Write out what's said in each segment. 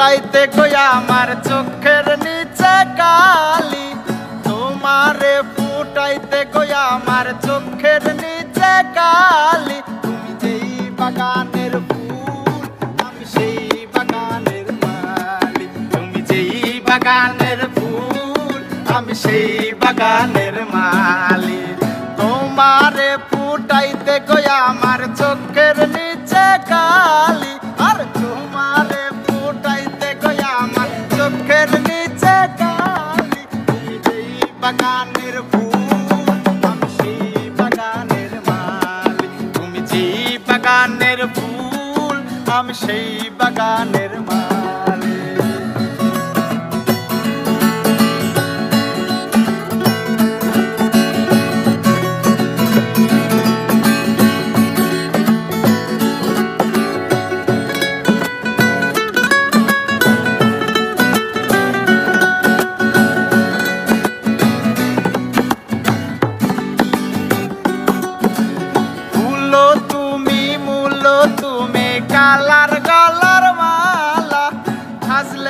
ফুটাইতে কই আমার চোখের নিচে কালি? তোমারে ফুটাইতে কই আমার চোখের নিচে কালি? তুমি যেই বাগানের ফুল, আমি সেই বাগানের মালি। তুমি যেই বাগানের ফুল, আমি সেই বাগানের আমি সেই বাগানের মালি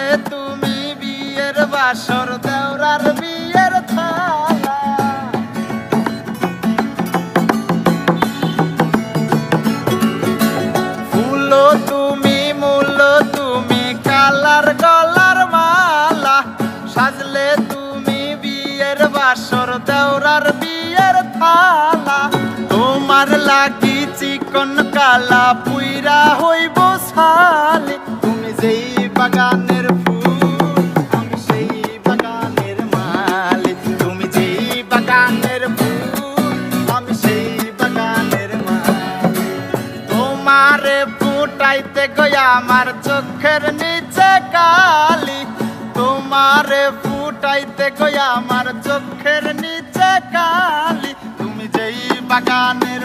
হাসলে তুমি বিয়ের বাসর দেওরার বিয়ের থালা। ফুলো তুমি, মূলো তুমি, কালার গলার মালা। সাজলে তুমি বিয়ের বাসর দেওরার বিয়ের থালা। তোমার লাগি চিকন কালা পুইরা হইব সালে। তুমি যেই বাগানের ফুটাইতে গয়া আমার চোখের নিচে কালি। তোমারে ফুটাইতে গয়া আমার চোখের নিচে কালি। তুমি যেই বাগানের